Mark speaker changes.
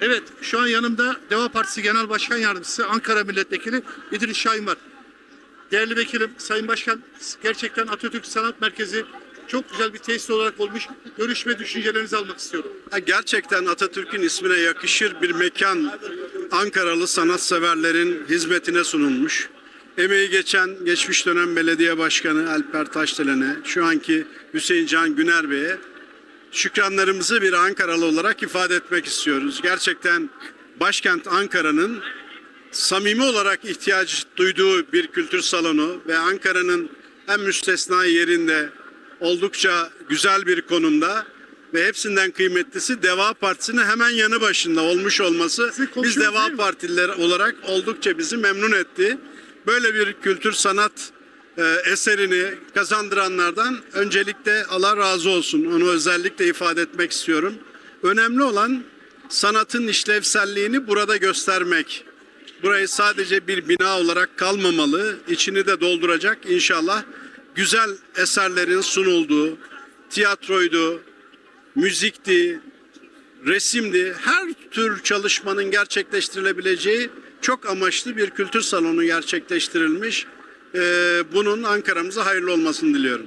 Speaker 1: Evet, şu an yanımda Deva Partisi Genel Başkan Yardımcısı Ankara Milletvekili İdris Şahin var. Değerli vekilim, Sayın Başkan, gerçekten Atatürk Sanat Merkezi çok güzel bir tesis olarak olmuş. Görüş ve düşüncelerinizi almak istiyorum.
Speaker 2: Gerçekten Atatürk'ün ismine yakışır bir mekan Ankaralı sanatseverlerin hizmetine sunulmuş. Emeği geçen geçmiş dönem belediye başkanı Alper Taşdelen'e, şu anki Hüseyin Can Güner Bey'e şükranlarımızı bir Ankaralı olarak ifade etmek istiyoruz. Gerçekten başkent Ankara'nın samimi olarak ihtiyaç duyduğu bir kültür salonu ve Ankara'nın en müstesna yerinde oldukça güzel bir konumda ve hepsinden kıymetlisi Deva Partisi'nin hemen yanı başında olmuş olması biz Deva? Partililer olarak oldukça bizi memnun etti. Böyle bir kültür sanat eserini kazandıranlardan öncelikle Allah razı olsun. Onu özellikle ifade etmek istiyorum. Önemli olan sanatın işlevselliğini burada göstermek. Burayı sadece bir bina olarak kalmamalı, içini de dolduracak inşallah güzel eserlerin sunulduğu, tiyatroydu, müzikti, resimdi, her tür çalışmanın gerçekleştirilebileceği çok amaçlı bir kültür salonu gerçekleştirilmiş. Ee, bunun Ankara'mıza hayırlı olmasını diliyorum.